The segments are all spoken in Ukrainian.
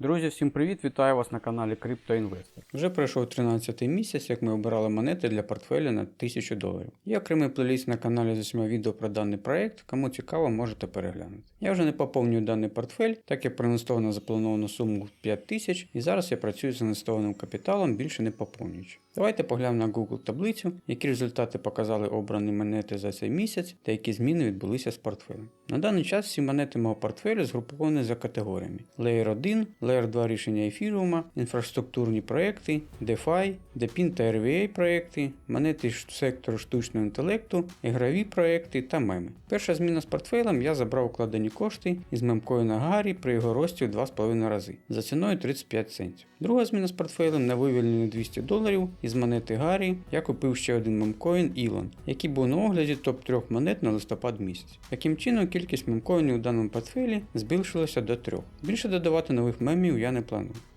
Друзі, всім привіт! Вітаю вас на каналі CryptoInvestor. Вже пройшов 13 місяць, як ми обирали монети для портфеля на 1000 доларів. Є окремий плейліст на каналі з усіма відео про даний проект. Кому цікаво, можете переглянути. Я вже не поповнюю даний портфель, так як проінвестовано заплановану суму в 5000 і зараз я працюю з інвестованим капіталом, більше не поповнюючи. Давайте поглянемо на Google таблицю, які результати показали обрані монети за цей місяць та які зміни відбулися з портфелем. На даний час всі монети мого портфелю згруповані за категоріями: Layer 1, Layer 2 рішення ефіріума, інфраструктурні проекти, DeFi, DePIN та RVA проекти, монети сектору штучного інтелекту, ігрові проекти та меми. Перша зміна з портфелем я забрав укладені кошти із мемкоїна Гаррі при його рості в 2,5 рази за ціною 35 центів. Друга зміна з портфелем на вивільнені 200 доларів із монети Гаррі я купив ще один мемкоін Ілон, який був на огляді топ-3 монет на листопад місяць. Таким чином, кількість мемкоїнів у даному портфелі збільшилася до 3. Більше додавати нових мемів я не.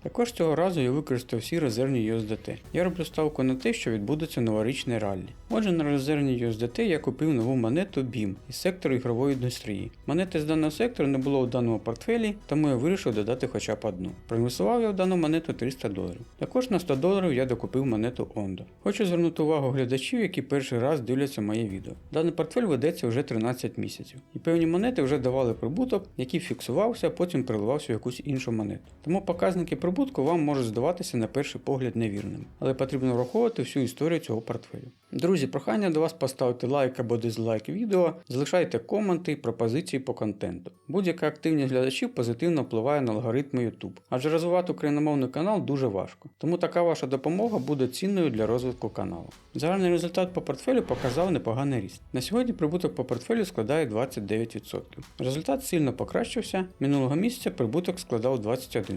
Також цього разу я використав всі резервні USDT. Я роблю ставку на те, що відбудеться новорічне раллі. Отже, на резервні USDT я купив нову монету BIM із сектору ігрової індустрії. Монети з даного сектору не було в даному портфелі, тому я вирішив додати хоча б одну. Проінвестував я в дану монету 300 доларів. Також на 100 доларів я докупив монету Ondo. Хочу звернути увагу глядачів, які перший раз дивляться моє відео. Даний портфель ведеться вже 13 місяців, і певні монети вже давали прибуток, який фіксувався, а потім переливався в якусь іншу монету. Тому показники прибутку вам можуть здаватися на перший погляд невірними, але потрібно враховувати всю історію цього портфелю. Друзі, прохання до вас поставити лайк або дизлайк відео, залишайте коменти, і пропозиції по контенту. Будь-яка активність глядачів позитивно впливає на алгоритми YouTube, адже розвивати україномовний канал дуже важко. Тому така ваша допомога буде цінною для розвитку каналу. Загальний результат по портфелю показав непоганий ріст. На сьогодні прибуток по портфелю складає 29%. Результат сильно покращився. Минулого місяця прибуток складав 21%.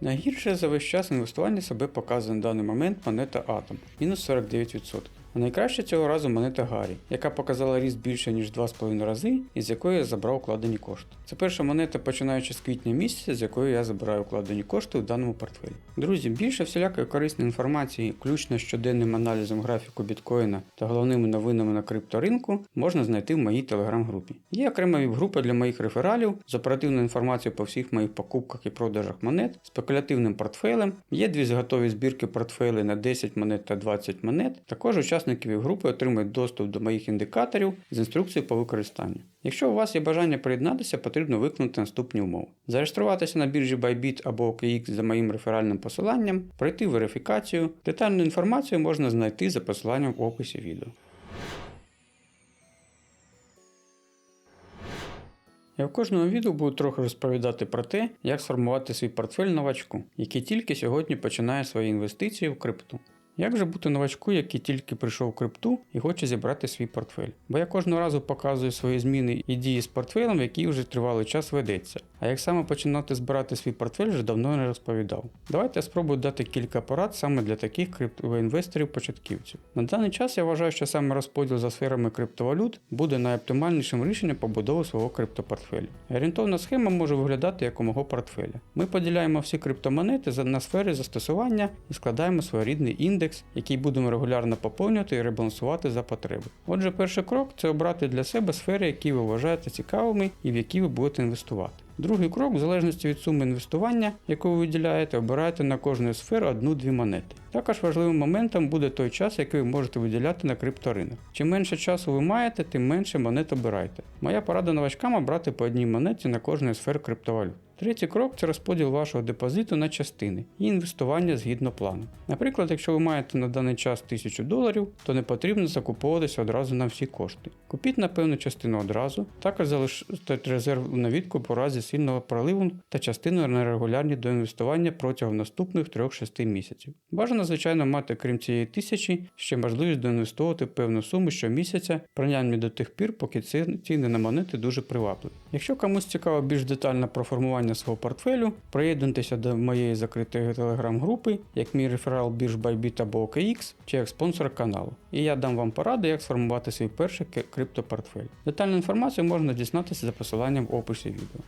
Найгірше за весь час інвестування себе показує на даний момент монета Atom мінус 49%. А найкраще цього разу монета Гаррі, яка показала ріст більше ніж 2,5 рази, і з якої я забрав укладені кошти. Це перша монета, починаючи з квітня місяця, з якої я забираю укладені кошти у даному портфелі. Друзі, більше всілякої корисної інформації, включно з щоденним аналізом графіку біткоїна та головними новинами на крипторинку, можна знайти в моїй телеграм-групі. Є окрема віп-група для моїх рефералів з оперативною інформацією по всіх моїх покупках і продажах монет, спекулятивним портфелем. Є дві готові збірки портфелей на 10 монет та 20 монет. Також учасники віп-групи отримують доступ до моїх індикаторів з інструкцією по використанню. Якщо у вас є бажання приєднатися, потрібно виконати наступні умови: зареєструватися на біржі Bybit або OKX за моїм реферальним посиланням, пройти верифікацію. Детальну інформацію можна знайти за посиланням в описі відео. Я в кожному відео буду трохи розповідати про те, як сформувати свій портфель новачку, який тільки сьогодні починає свої інвестиції в крипту. Як же бути новачку, який тільки прийшов в крипту і хоче зібрати свій портфель? Бо я кожного разу показую свої зміни і дії з портфелем, який вже тривалий час ведеться. А як саме починати збирати свій портфель, вже давно не розповідав. Давайте я спробую дати кілька порад саме для таких криптоінвесторів-початківців. На даний час я вважаю, що саме розподіл за сферами криптовалют буде найоптимальнішим рішенням побудови свого криптопортфелю. Орієнтовна схема може виглядати як у мого портфеля. Ми поділяємо всі криптомонети на сфери застосування і складаємо своєрідний індекс, який будемо регулярно поповнювати і ребалансувати за потреби. Отже, перший крок це обрати для себе сфери, які ви вважаєте цікавими і в які ви будете інвестувати. Другий крок, в залежності від суми інвестування, яку ви виділяєте, обирайте на кожну сферу одну-дві монети. Також важливим моментом буде той час, який ви можете виділяти на крипторинок. Чим менше часу ви маєте, тим менше монет обирайте. Моя порада новачкам обрати по одній монеті на кожну сферу криптовалют. Третій крок це розподіл вашого депозиту на частини і інвестування згідно плану. Наприклад, якщо ви маєте на даний час 1000 доларів, то не потрібно закуповуватися одразу на всі кошти. Купіть на певну частину одразу, також залиште резерв на відкуп у разі сильного проливу та частину на регулярні до інвестування протягом наступних 3-6 місяців. Бажано, звичайно, мати крім цієї тисячі ще можливість доінвестовувати певну суму щомісяця, принаймні до тих пір, поки ціни на монети дуже привабливі. Якщо комусь цікаво більш детально про формування свого портфелю, приєднуйтеся до моєї закритої телеграм-групи, як мій реферал бірж Bybit або OKX, чи як спонсор каналу. І я дам вам поради, як сформувати свій перший криптопортфель. Детальну інформацію можна дізнатися за посиланням в описі відео.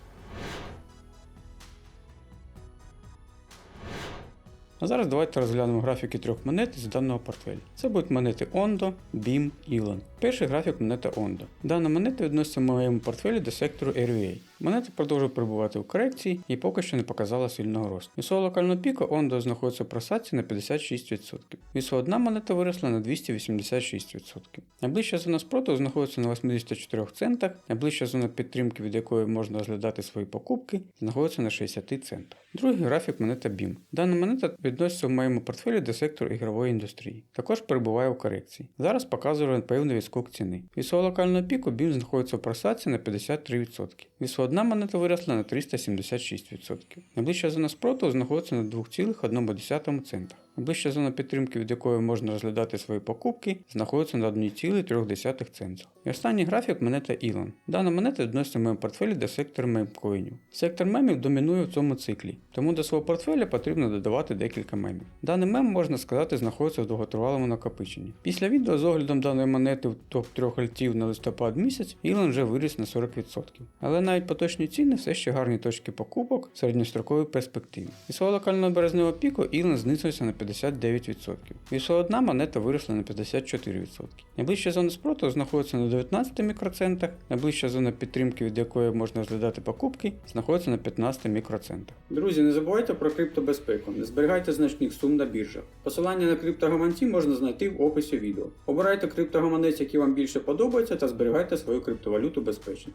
А зараз давайте розглянемо графіки трьох монет з даного портфеля. Це будуть монети Ondo, BIM, Elon. Перший графік монета Ondo. Дана монета відноситься в моєму портфелі до сектору RVA. Монета продовжує перебувати в корекції і поки що не показала сильного росту. Від свого локального піку Ондо знаходиться в просадці на 56%. Від свого дна монета виросла на 286%. Найближча зона спротиву знаходиться на 84 центах, найближча зона підтримки, від якої можна розглядати свої покупки, знаходиться на 60 центах. Другий графік монета BIM. Дана монета відноситься в моєму портфелі до сектору ігрової індустрії. Також перебуває у корекції. Зараз показує певний відскок ціни. Від свого локального піку BIM знаходиться в просадці на 53%. Свого монета виросла на 376%. Найближча зона спротиву знаходиться на 2,1 центах. Найближча зона підтримки, від якої можна розглядати свої покупки, знаходиться на 1,3 центах. І останній графік монета Elon. Дана монета відноситься в моєму портфелі до сектору мемкоїнів. Сектор мемів домінує в цьому циклі, тому до свого портфеля потрібно додавати декілька мемів. Даний мем, можна сказати, знаходиться в довготривалому накопиченні. Після відео з оглядом даної монети в топ-3 альтів на листопад місяць Elon вже виріс на 40%. Але навіть поточні ціни все ще гарні точки покупок в середньостроковій перспективі. Від свого локального березневого піку Elon знизився на 59%. Від свого дна монета виросла на 54%. Найближча зона спротиву знаходиться на 19 мікроцентах, найближча зона підтримки, від якої можна розглядати покупки, знаходиться на 15 мікроцентах. Друзі, не забувайте про криптобезпеку, не зберігайте значних сум на біржах. Посилання на криптогаманці можна знайти в описі відео. Обирайте криптогаманець, який вам більше подобається, та зберігайте свою криптовалюту безпечно.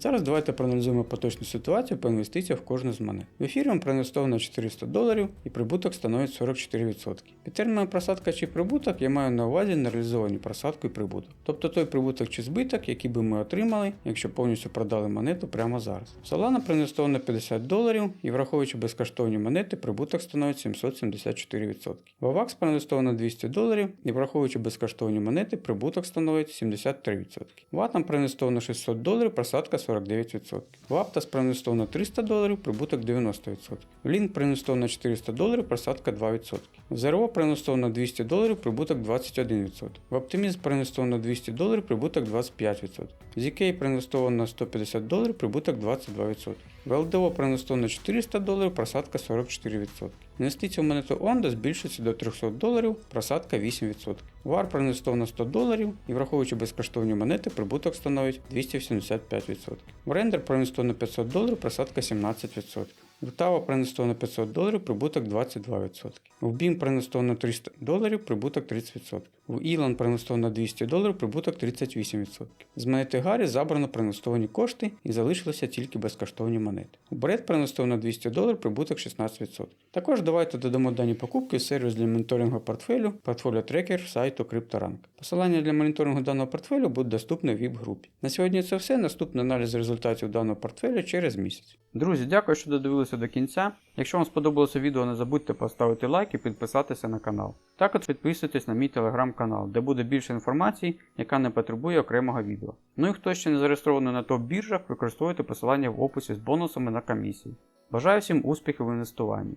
Зараз давайте проаналізуємо поточну ситуацію по інвестиціях в кожну з монет. В ефіріум проінвестовано 400 доларів і прибуток становить 44%. Під терміном просадка чи прибуток я маю на увазі нереалізовані просадку і прибуток. Тобто той прибуток чи збиток, який би ми отримали, якщо повністю продали монету прямо зараз. В Solana проінвестовано 50 доларів і враховуючи безкоштовні монети, прибуток становить 774%. В AVAX проінвестовано 200 доларів і враховуючи безкоштовні монети, прибуток становить 73%. В Atom проінвестовано 600 доларів, просадка 49%. В Aptos на 300 доларів, прибуток 90%. В Link на 400 доларів, просадка 2%. В ZRO на 200 доларів, прибуток 21%. В Optimism на 200 доларів, прибуток 25%. В ZK на 150 доларів, прибуток 22%. В LDO на 400 доларів, просадка 44%. Інвестиція в монету Онда збільшується до 300 доларів, просадка 8%. Вар AR на 100 доларів і враховуючи безкоштовні монети, прибуток становить 275%. В Render на 500 доларів, просадка 17%. В TAO проінвестовано 500 доларів, прибуток 22%. В BIM проінвестовано 300 доларів, прибуток 30%. В Elon проінвестовано 200 доларів, прибуток 38%. З монети Гаррі забрано проінвестовані кошти і залишилися тільки безкоштовні монети. У Бред Bread проінвестовано 200 доларів, прибуток 16%. Також давайте додамо дані покупки в сервіс для моніторингу портфелю, портфоліо трекер сайту CryptoRank. Посилання для моніторингу даного портфелю буде доступне в VIP-групі. На сьогодні це все. Наступний аналіз результатів даного портфеля через місяць. Друзі, дякую, що додивилися до кінця. Якщо вам сподобалося відео, не забудьте поставити лайк і підписатися на канал. Також підписуйтесь на мій телеграм-канал, де буде більше інформації, яка не потребує окремого відео. Ну і хто ще не зареєстрований на топ-біржах, використовуйте посилання в описі з бонусами на комісії. Бажаю всім успіхів в інвестуванні.